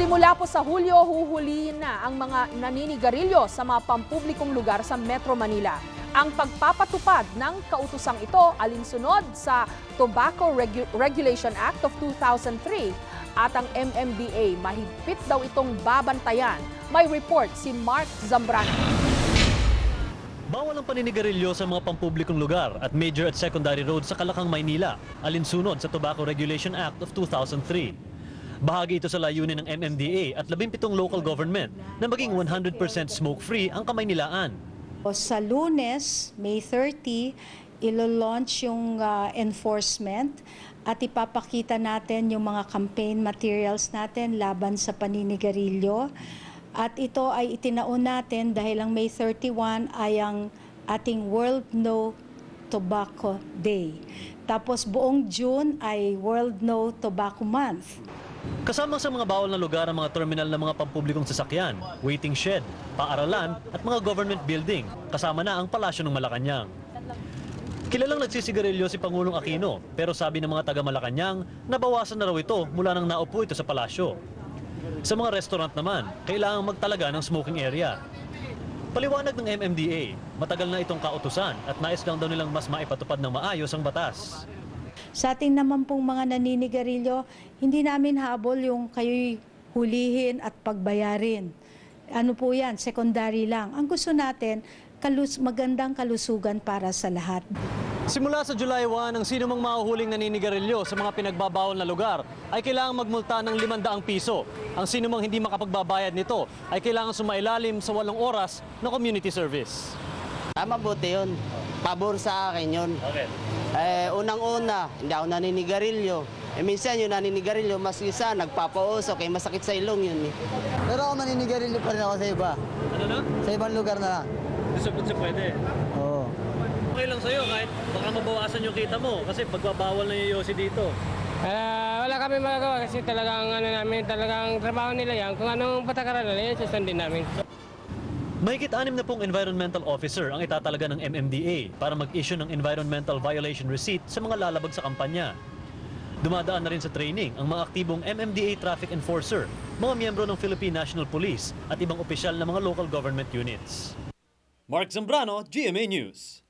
Simula po sa Hulyo, huhulihin na ang mga naninigarilyo sa mga pampublikong lugar sa Metro Manila. Ang pagpapatupad ng kautusang ito alinsunod sa Tobacco Regu- Regulation Act of 2003 at ang MMDA mahigpit daw itong babantayan. May report si Mark Zambrano. Bawal ang paninigarilyo sa mga pampublikong lugar at major at secondary roads sa Kalakang, Maynila, alinsunod sa Tobacco Regulation Act of 2003. Bahagi ito sa layunin ng MMDA at 17 local government na maging 100% smoke-free ang Kamaynilaan. O Sa lunes, May 30, ilo-launch yung ah, enforcement at ipapakita natin yung mga campaign materials natin laban sa paninigarilyo. At ito ay itinaon natin dahil ang May 31 ay ang ating World No Tobacco Day. Tapos buong June ay World No Tobacco Month. Kasama sa mga bawal na lugar ang mga terminal ng mga pampublikong sasakyan, waiting shed, paaralan at mga government building, kasama na ang palasyo ng Malacanang. Kilalang nagsisigarilyo si Pangulong Aquino, pero sabi ng mga taga Malacanang, nabawasan na raw ito mula nang naupo ito sa palasyo. Sa mga restaurant naman, kailangang magtalaga ng smoking area. Paliwanag ng MMDA, matagal na itong kautusan at nais lang daw nilang mas maipatupad ng maayos ang batas. Sa ating naman pong mga naninigarilyo, hindi namin habol yung kayo'y hulihin at pagbayarin. Ano po yan, secondary lang. Ang gusto natin, kalus magandang kalusugan para sa lahat. Simula sa July 1, ang sino mang mahuhuling naninigarilyo sa mga pinagbabawal na lugar ay kailangang magmulta ng 500 piso. Ang sino mang hindi makapagbabayad nito ay kailangan sumailalim sa walong oras na community service. Ah, mabuti yun. Pabor sa akin yun. Okay. Eh, unang-una, hindi ako naninigarilyo. Eh, minsan yung naninigarilyo, mas isa, nagpapausok, eh, masakit sa ilong yun eh. Pero ako maninigarilyo pa rin ako sa iba. Ano na? Sa ibang lugar na. Gusto sa pwede. Oo. Okay lang sa'yo kahit baka mabawasan yung kita mo kasi pagbabawal na yung yosi dito. Ah, wala kami magagawa kasi talagang ano namin, talagang trabaho nila yan. Kung anong patakaran nila, yan susundin namin. Mahigit anim na pong environmental officer ang itatalaga ng MMDA para mag-issue ng environmental violation receipt sa mga lalabag sa kampanya. Dumadaan na rin sa training ang mga aktibong MMDA traffic enforcer, mga miyembro ng Philippine National Police at ibang opisyal ng mga local government units. Mark Zambrano, GMA News.